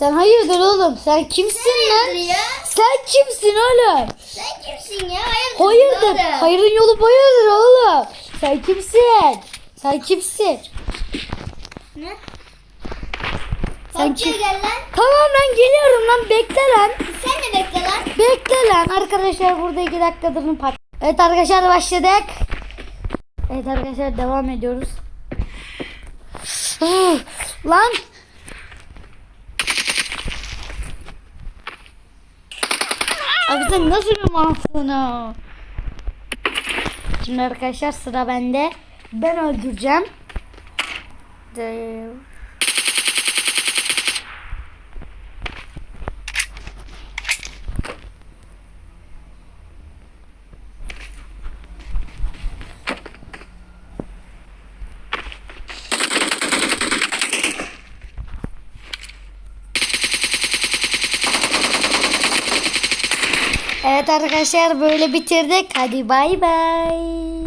Sen hayırdır oğlum? Sen kimsin lan? Ya? Sen kimsin oğlum? Sen kimsin ya? Hayırdır? Hayırdır? birader? Hayırın yolu hayırdır oğlum? Sen kimsin? Sen kimsin? Ne? Sen kim- gel lan. Tamam lan geliyorum lan bekle lan. Sen de bekle lan. Bekle lan arkadaşlar burada iki dakikadır pat. Evet arkadaşlar başladık. Evet arkadaşlar devam ediyoruz. Ah, lan. Abi sen nasıl bir mahsun o? Şimdi arkadaşlar sıra bende. Ben öldüreceğim. De- Evet arkadaşlar böyle bitirdik. Hadi bay bay.